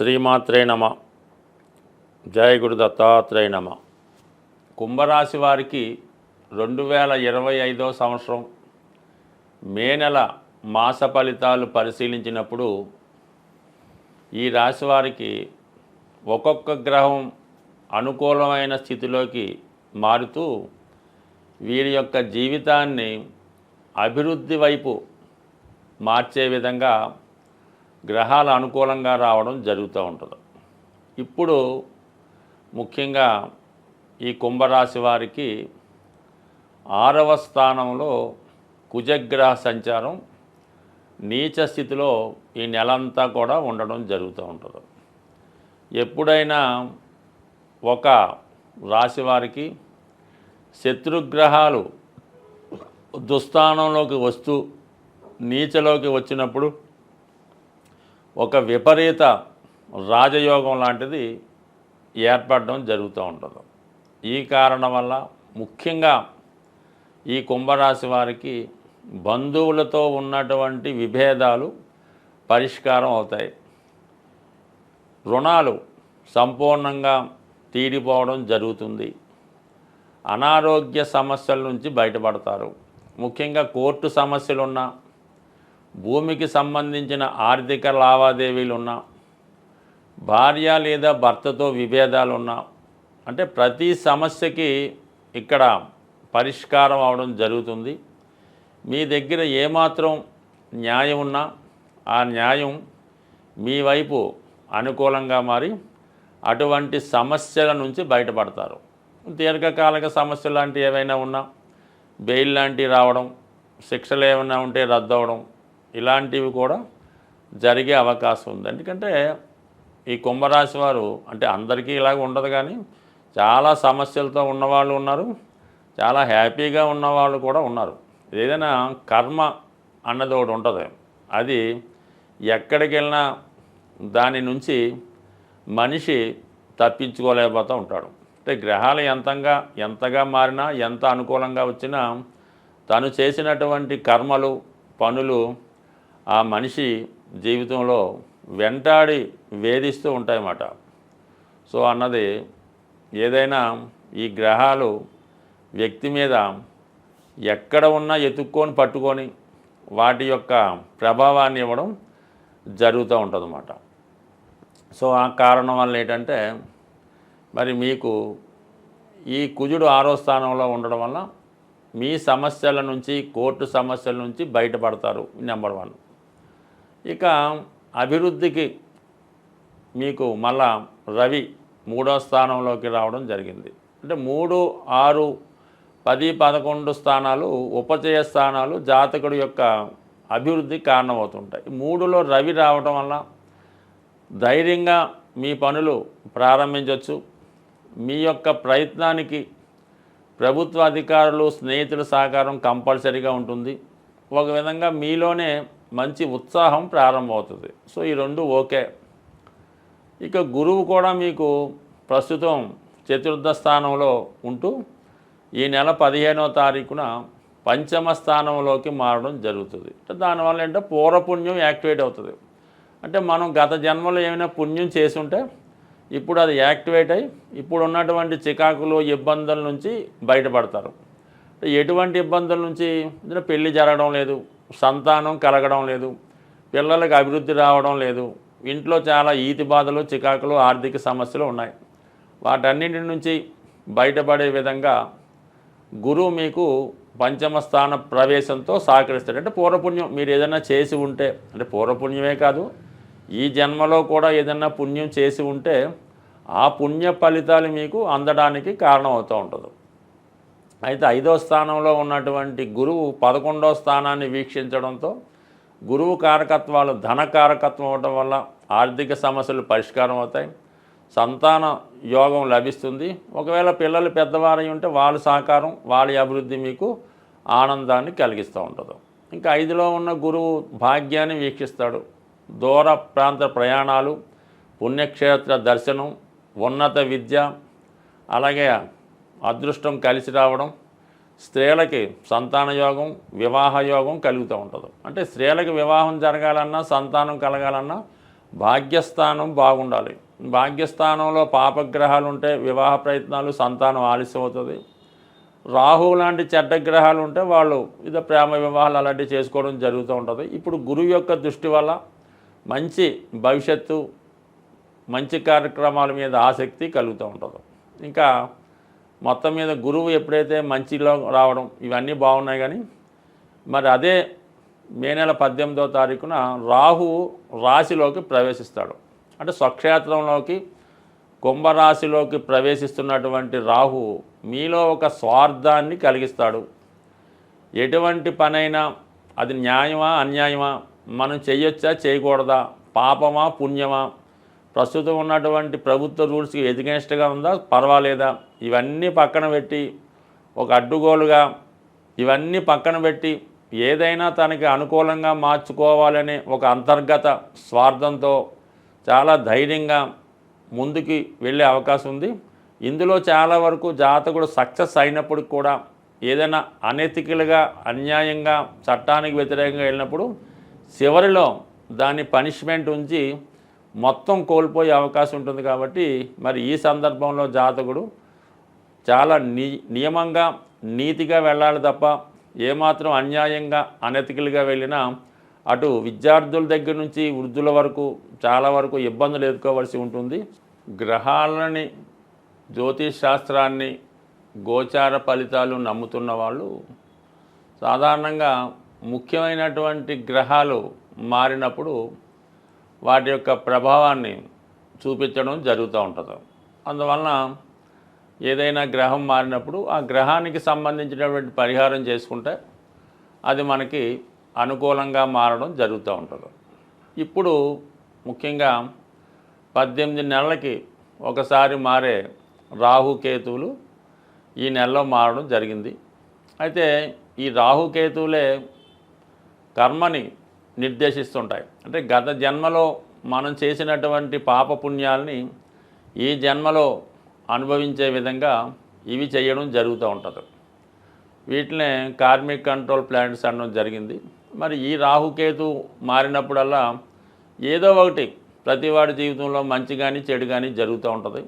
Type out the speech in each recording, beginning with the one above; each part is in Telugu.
శ్రీమాత్రే నమ. జయ గురు దత్తాత్రేయ నమ. కుంభరాశి వారికి రెండు వేల ఇరవై ఐదో సంవత్సరం మే నెల మాస ఫలితాలు పరిశీలించినప్పుడు ఈ రాశి వారికి ఒక్కొక్క గ్రహం అనుకూలమైన స్థితిలోకి మారుతూ వీరి యొక్క జీవితాన్ని అభివృద్ధి వైపు మార్చే విధంగా గ్రహాలు అనుకూలంగా రావడం జరుగుతూ ఉంటుంది. ఇప్పుడు ముఖ్యంగా ఈ కుంభరాశి వారికి ఆరవ స్థానంలో కుజగ్రహ సంచారం నీచ స్థితిలో ఈ నెలంతా కూడా ఉండడం జరుగుతూ ఉంటుంది. ఎప్పుడైనా ఒక రాశి వారికి శత్రుగ్రహాలు దుస్థానంలోకి వస్తూ నీచలోకి వచ్చినప్పుడు ఒక విపరీత రాజయోగం లాంటిది ఏర్పడడం జరుగుతూ ఉంటుంది. ఈ కారణం వల్ల ముఖ్యంగా ఈ కుంభరాశి వారికి బంధువులతో ఉన్నటువంటి విభేదాలు పరిష్కారం అవుతాయి. రుణాలు సంపూర్ణంగా తీరిపోవడం జరుగుతుంది. అనారోగ్య సమస్యల నుంచి బయటపడతారు. ముఖ్యంగా కోర్టు సమస్యలున్నా భూమికి సంబంధించిన ఆర్థిక లావాదేవీలు ఉన్నా భార్య లేదా భర్తతో విభేదాలు ఉన్నా అంటే ప్రతి సమస్యకి ఇక్కడ పరిష్కారం అవడం జరుగుతుంది. మీ దగ్గర ఏమాత్రం న్యాయం ఉన్నా ఆ న్యాయం మీ వైపు అనుకూలంగా మారి అటువంటి సమస్యల నుంచి బయటపడతారు. దీర్ఘకాలిక సమస్యలు లాంటివి ఏవైనా ఉన్నా బెయిల్ లాంటివి రావడం శిక్షలు ఏమైనా ఉంటే రద్దు అవడం ఇలాంటివి కూడా జరిగే అవకాశం ఉంది. ఎందుకంటే ఈ కుంభరాశి వారు అంటే అందరికీ ఇలాగ ఉండదు కానీ చాలా సమస్యలతో ఉన్నవాళ్ళు ఉన్నారు. చాలా హ్యాపీగా ఉన్నవాళ్ళు కూడా ఉన్నారు. ఏదైనా కర్మ అన్నది ఒకటి ఉంటుంది. అది ఎక్కడికి వెళ్ళినా దాని నుంచి మనిషి తప్పించుకోలేకపోతూ ఉంటాడు. అంటే గ్రహాలు ఎంతంగా ఎంతగా మారినా ఎంత అనుకూలంగా వచ్చినా తను చేసినటువంటి కర్మలు పనులు ఆ మనిషి జీవితంలో వెంటాడి వేధిస్తూ ఉంటాయన్నమాట. సో అన్నది ఏదైనా ఈ గ్రహాలు వ్యక్తి మీద ఎక్కడ ఉన్నా ఎత్తుక్కొని పట్టుకొని వాటి యొక్క ప్రభావాన్ని ఇవ్వడం జరుగుతూ ఉంటుందన్నమాట. సో ఆ కారణం వల్ల ఏంటంటే మరి మీకు ఈ కుజుడు ఆరో స్థానంలో ఉండడం వల్ల మీ సమస్యల నుంచి కోర్టు సమస్యల నుంచి బయటపడతారు నెంబర్ వన్. ఇక అభివృద్ధికి మీకు మళ్ళా రవి మూడో స్థానంలోకి రావడం జరిగింది. అంటే మూడు ఆరు పది పదకొండు స్థానాలు ఉపచయ స్థానాలు జాతకుడి యొక్క అభివృద్ధికి కారణమవుతుంటాయి. మూడులో రవి రావడం వల్ల ధైర్యంగా మీ పనులు ప్రారంభించవచ్చు మీ యొక్క ప్రయత్నానికి ప్రభుత్వ అధికారులు స్నేహితుల సహకారం కంపల్సరీగా ఉంటుంది. ఒక విధంగా మీలోనే మంచి ఉత్సాహం ప్రారంభమవుతుంది. సో ఈ రెండు ఓకే. ఇక గురువు కూడా మీకు ప్రస్తుతం చతుర్థ స్థానంలో ఉంటూ ఈ నెల పదిహేనవ తారీఖున పంచమ స్థానంలోకి మారడం జరుగుతుంది. అంటే దానివల్ల ఏంటంటే పూర్వపుణ్యం యాక్టివేట్ అవుతుంది. అంటే మనం గత జన్మలో ఏమైనా పుణ్యం చేసి ఉంటే ఇప్పుడు అది యాక్టివేట్ అయి ఇప్పుడు ఉన్నటువంటి చికాకులు ఇబ్బందుల నుంచి బయటపడతారు. ఎటువంటి ఇబ్బందుల నుంచి? పెళ్ళి పెళ్ళి జరగడం లేదు. సంతానం కలగడం లేదు పిల్లలకు అభివృద్ధి రావడం లేదు ఇంట్లో చాలా ఈతి బాధలు చికాకులు ఆర్థిక సమస్యలు ఉన్నాయి. వాటన్నింటి నుంచి బయటపడే విధంగా గురువు మీకు పంచమ స్థాన ప్రవేశంతో సహకరిస్తాడు. అంటే పూర్వపుణ్యం మీరు ఏదైనా చేసి ఉంటే అంటే పూర్వపుణ్యమే కాదు ఈ జన్మలో కూడా ఏదైనా పుణ్యం చేసి ఉంటే ఆ పుణ్య ఫలితాలు మీకు అందడానికి కారణం అవుతూ ఉంటుంది. అయితే ఐదో స్థానంలో ఉన్నటువంటి గురువు పదకొండో స్థానాన్ని వీక్షించడంతో గురువు కారకత్వాలు ధన కారకత్వం అవడం వల్ల ఆర్థిక సమస్యలు పరిష్కారం అవుతాయి. సంతాన యోగం లభిస్తుంది. ఒకవేళ పిల్లలు పెద్దవారై ఉంటే వాళ్ళ సహకారం వాళ్ళ అభివృద్ధి మీకు ఆనందాన్ని కలిగిస్తూ ఉంటుంది. ఇంకా ఐదులో ఉన్న గురువు భాగ్యాన్ని వీక్షిస్తాడు. దూర ప్రాంత ప్రయాణాలు పుణ్యక్షేత్ర దర్శనం ఉన్నత విద్య అలాగే అదృష్టం కలిసి రావడం స్త్రీలకి సంతాన యోగం వివాహ యోగం కలుగుతూ ఉంటుంది. అంటే స్త్రీలకి వివాహం జరగాలన్నా సంతానం కలగాలన్నా భాగ్యస్థానం బాగుండాలి. భాగ్యస్థానంలో పాపగ్రహాలు ఉంటే వివాహ ప్రయత్నాలు సంతానం ఆలస్యం అవుతుంది రాహు లాంటి చెడ్డ గ్రహాలు ఉంటే వాళ్ళు ఇదే ప్రేమ వివాహాలు అలాంటివి చేసుకోవడం జరుగుతూ ఉంటుంది. ఇప్పుడు గురువు యొక్క దృష్టి వల్ల మంచి భవిష్యత్తు మంచి కార్యక్రమాల మీద ఆసక్తి కలుగుతూ ఉంటుంది. ఇంకా మొత్తం మీద గురువు ఎప్పుడైతే మంచిలో రావడం ఇవన్నీ బాగున్నాయి కానీ మరి అదే మే నెల పద్దెనిమిదో తారీఖున రాహు రాశిలోకి ప్రవేశిస్తాడు. అంటే స్వక్షేత్రంలోకి కుంభరాశిలోకి ప్రవేశిస్తున్నటువంటి రాహు మీలో ఒక స్వార్థాన్ని కలిగిస్తాడు. ఎటువంటి పనైనా అది న్యాయమా అన్యాయమా మనం చేయొచ్చా చేయకూడదా పాపమా పుణ్యమా ప్రస్తుతం ఉన్నటువంటి ప్రభుత్వ రూల్స్కి ఎదిగెన్స్ట్గా ఉందా పర్వాలేదా? ఇవన్నీ పక్కన పెట్టి ఒక అడ్డుగోలుగా ఇవన్నీ పక్కన పెట్టి ఏదైనా తనకి అనుకూలంగా మార్చుకోవాలనే ఒక అంతర్గత స్వార్థంతో చాలా ధైర్యంగా ముందుకి వెళ్ళే అవకాశం ఉంది. ఇందులో చాలా వరకు జాతకుడు సక్సెస్ అయినప్పుడు కూడా ఏదైనా అనెతికల్గా అన్యాయంగా చట్టానికి వ్యతిరేకంగా వెళ్ళినప్పుడు చివరిలో దాని పనిష్మెంట్ ఉంచి మొత్తం కోల్పోయే అవకాశం ఉంటుంది కాబట్టి మరి ఈ సందర్భంలో జాతకుడు చాలా ని నియమంగా నీతిగా వెళ్ళాలి తప్ప ఏమాత్రం అన్యాయంగా అనెతికలుగా వెళ్ళినా అటు విద్యార్థుల దగ్గర నుంచి వృద్ధుల వరకు చాలా వరకు ఇబ్బందులు ఎదుర్కోవాల్సి ఉంటుంది. గ్రహాలని జ్యోతిష్ శాస్త్రాన్ని గోచార ఫలితాలు నమ్ముతున్న వాళ్ళు సాధారణంగా ముఖ్యమైనటువంటి గ్రహాలు మారినప్పుడు వాటి యొక్క ప్రభావాన్ని చూపించడం జరుగుతూ ఉంటుంది. అందువలన ఏదైనా గ్రహం మారినప్పుడు ఆ గ్రహానికి సంబంధించినటువంటి పరిహారం చేసుకుంటే అది మనకి అనుకూలంగా మారడం జరుగుతూ ఉంటుంది. ఇప్పుడు ముఖ్యంగా పద్దెనిమిది నెలలకి ఒకసారి మారే రాహుకేతువులు ఈ నెలలో మారడం జరిగింది. అయితే ఈ రాహుకేతువులే కర్మని నిర్దేశిస్తుంటాయి. అంటే గత జన్మలో మనం చేసినటువంటి పాపపుణ్యాలని ఈ జన్మలో అనుభవించే విధంగా ఇవి చేయడం జరుగుతూ ఉంటుంది. వీటినే కార్మిక్ కంట్రోల్ ప్లాంట్స్ అనడం జరిగింది. మరి ఈ రాహుకేతు మారినప్పుడల్లా ఏదో ఒకటి ప్రతివాడి జీవితంలో మంచి కానీ చెడు కానీ జరుగుతూ ఉంటుంది.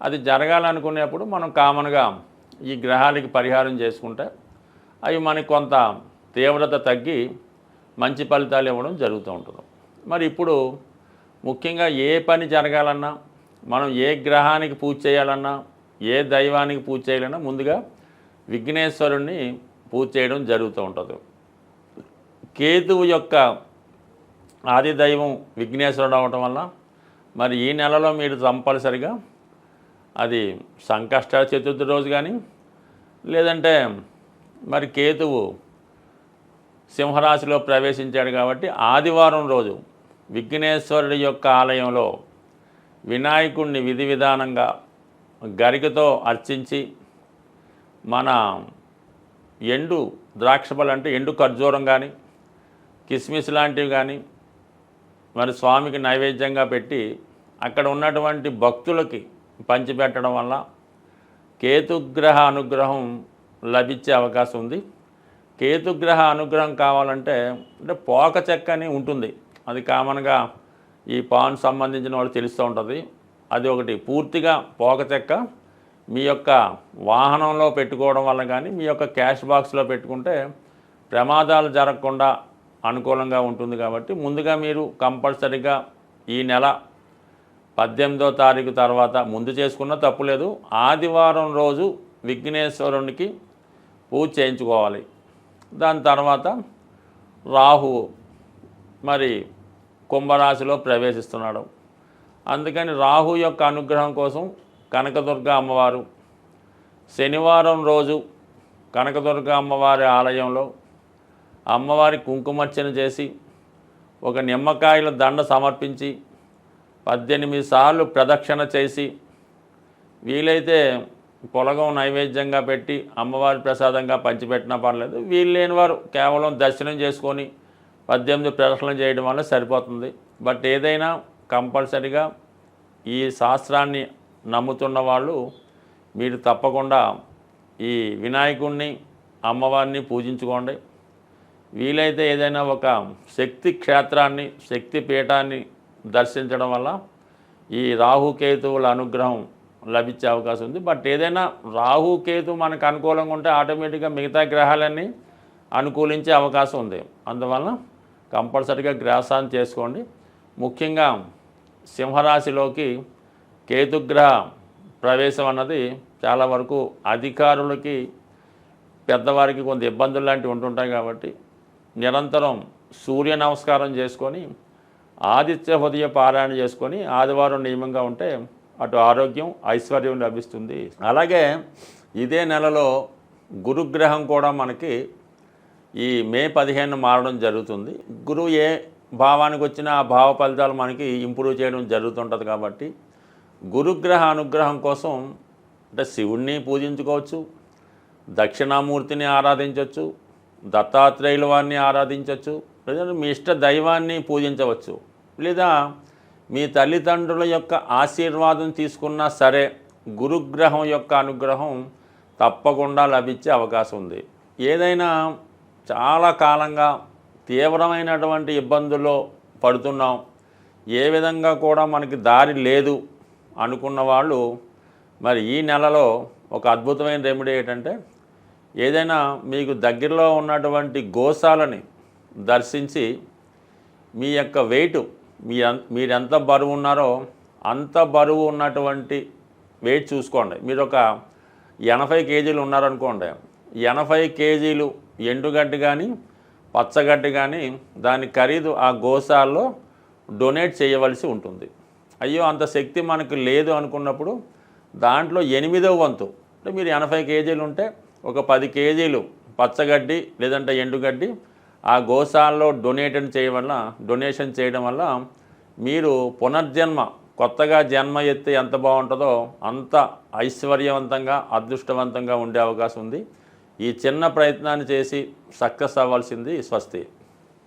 అది జరగాలనుకునేప్పుడు మనం కామన్గా ఈ గ్రహాలకి పరిహారం చేసుకుంటే అవి మనకి కొంత తీవ్రత తగ్గి మంచి ఫలితాలు ఇవ్వడం జరుగుతూ ఉంటుంది. మరి ఇప్పుడు ముఖ్యంగా ఏ పని జరగాలన్నా మనం ఏ గ్రహానికి పూజ చేయాలన్నా ఏ దైవానికి పూజ చేయాలన్నా ముందుగా విఘ్నేశ్వరుణ్ణి పూజ చేయడం జరుగుతూ ఉంటుంది. కేతువు యొక్క ఆది దైవం విఘ్నేశ్వరుడు అవటం వల్ల మరి ఈ నెలలో మీరు కంపల్సరిగా అది సంకష్ట చతుర్థి రోజు కానీ లేదంటే మరి కేతువు సింహరాశిలో ప్రవేశించాడు కాబట్టి ఆదివారం రోజు విఘ్నేశ్వరుడి యొక్క ఆలయంలో వినాయకుడిని విధి విధానంగా గరికతో అర్చించి మన ఎండు ద్రాక్షపళ్ళు అంటే ఎండు ఖర్జూరం కానీ కిస్మిస్ లాంటివి కానీ మరి స్వామికి నైవేద్యంగా పెట్టి అక్కడ ఉన్నటువంటి భక్తులకి పంచిపెట్టడం వల్ల కేతుగ్రహ అనుగ్రహం లభించే అవకాశం ఉంది. కేతుగ్రహ అనుగ్రహం కావాలంటే అంటే పోక చెక్క అని ఉంటుంది. అది కామన్గా ఈ పాన్ సంబంధించిన వాళ్ళు తెలుస్తూ ఉంటుంది. అది ఒకటి. పూర్తిగా పోక చెక్క. మీ యొక్క వాహనంలో పెట్టుకోవడం వల్ల కానీ మీ యొక్క క్యాష్ బాక్స్లో పెట్టుకుంటే ప్రమాదాలు జరగకుండా అనుకూలంగా ఉంటుంది కాబట్టి ముందుగా మీరు కంపల్సరిగా ఈ నెల పద్దెనిమిదో తారీఖు తర్వాత ముందు చేసుకున్న తప్పులేదు ఆదివారం రోజు విఘ్నేశ్వరునికి పూజ చేయించుకోవాలి. దాని తర్వాత రాహు మరి కుంభరాశిలో ప్రవేశిస్తున్నాడు. అందుకని రాహు యొక్క అనుగ్రహం కోసం కనకదుర్గ అమ్మవారు శనివారం రోజు కనకదుర్గ అమ్మవారి ఆలయంలో అమ్మవారి కుంకుమర్చన చేసి ఒక నిమ్మకాయల దండ సమర్పించి పద్దెనిమిది సార్లు ప్రదక్షిణ చేసి వీలైతే పొలగం నైవేద్యంగా పెట్టి అమ్మవారి ప్రసాదంగా పంచిపెట్టినా పర్లేదు. వీలు లేని వారు కేవలం దర్శనం చేసుకొని పద్దెనిమిది ప్రదర్శనలు చేయడం వల్ల సరిపోతుంది. బట్ ఏదైనా కంపల్సరిగా ఈ శాస్త్రాన్ని నమ్ముతున్న వాళ్ళు మీరు తప్పకుండా ఈ వినాయకుడిని అమ్మవారిని పూజించుకోండి. వీలైతే ఏదైనా ఒక శక్తి క్షేత్రాన్ని శక్తి పీఠాన్ని దర్శించడం వల్ల ఈ రాహుకేతువుల అనుగ్రహం లభించే అవకాశం ఉంది. బట్ ఏదైనా రాహుకేతు మనకు అనుకూలంగా ఉంటే ఆటోమేటిక్గా మిగతా గ్రహాలన్నీ అనుకూలించే అవకాశం ఉంది. అందువల్ల కంపల్సరీగా గ్రాసాన్ని చేసుకోండి. ముఖ్యంగా సింహరాశిలోకి కేతుగ్రహ ప్రవేశం అన్నది చాలా వరకు అధికారులకి పెద్దవారికి కొంత ఇబ్బందులు లాంటివి ఉంటుంటాయి కాబట్టి నిరంతరం సూర్య నమస్కారం చేసుకొని ఆదిత్య హృదయ పారాయణ చేసుకొని ఆదివారం నియమంగా ఉంటే అటు ఆరోగ్యం ఐశ్వర్యం లభిస్తుంది. అలాగే ఇదే నెలలో గురుగ్రహం కూడా మనకి ఈ మే పదిహేను మారడం జరుగుతుంది. గురువు ఏ భావానికి వచ్చినా ఆ భావ ఫలితాలు మనకి ఇంప్రూవ్ చేయడం జరుగుతుంటుంది కాబట్టి గురుగ్రహ అనుగ్రహం కోసం అంటే శివుణ్ణి పూజించుకోవచ్చు దక్షిణామూర్తిని ఆరాధించవచ్చు దత్తాత్రేయుల వారిని ఆరాధించవచ్చు లేదా మీ ఇష్ట దైవాన్ని పూజించవచ్చు. లేదా మీ తల్లిదండ్రుల యొక్క ఆశీర్వాదం తీసుకున్నా సరే గురుగ్రహం యొక్క అనుగ్రహం తప్పకుండా లభించే అవకాశం ఉంది. ఏదైనా చాలా కాలంగా తీవ్రమైనటువంటి ఇబ్బందుల్లో పడుతున్నాం. ఏ విధంగా కూడా మనకి దారి లేదు అనుకున్న వాళ్ళు మరి ఈ నెలలో ఒక అద్భుతమైన రెమెడీ ఏంటంటే ఏదైనా మీకు దగ్గరలో ఉన్నటువంటి గోశాలని దర్శించి మీ యొక్క వెయిట్ మీ మీరెంత మీరు ఎంత బరువు ఉన్నారో అంత బరువు ఉన్నటువంటి వెయిట్ చూసుకోండి. మీరు ఒక ఎనభై కేజీలు ఉన్నారనుకోండి. ఎనభై కేజీలు ఎండుగడ్డి కానీ పచ్చగడ్డి కానీ దాని ఖరీదు ఆ గోశాల్లో డొనేట్ చేయవలసి ఉంటుంది. అయ్యో అంత శక్తి మనకు లేదు అనుకున్నప్పుడు దాంట్లో ఎనిమిదవ వంతు అంటే మీరు ఎనభై కేజీలు ఉంటే ఒక పది కేజీలు పచ్చగడ్డి లేదంటే ఎండుగడ్డి ఆ గోశాలలో డొనేషన్ చేయడం వల్ల డొనేషన్ చేయడం వల్ల మీరు పునర్జన్మ కొత్తగా జన్మ ఎత్తే ఎంత బాగుంటుందో అంత ఐశ్వర్యవంతంగా అదృష్టవంతంగా ఉండే అవకాశం ఉంది. ఈ చిన్న ప్రయత్నాన్ని చేసి సక్సెస్ అవ్వాల్సింది స్వస్తి.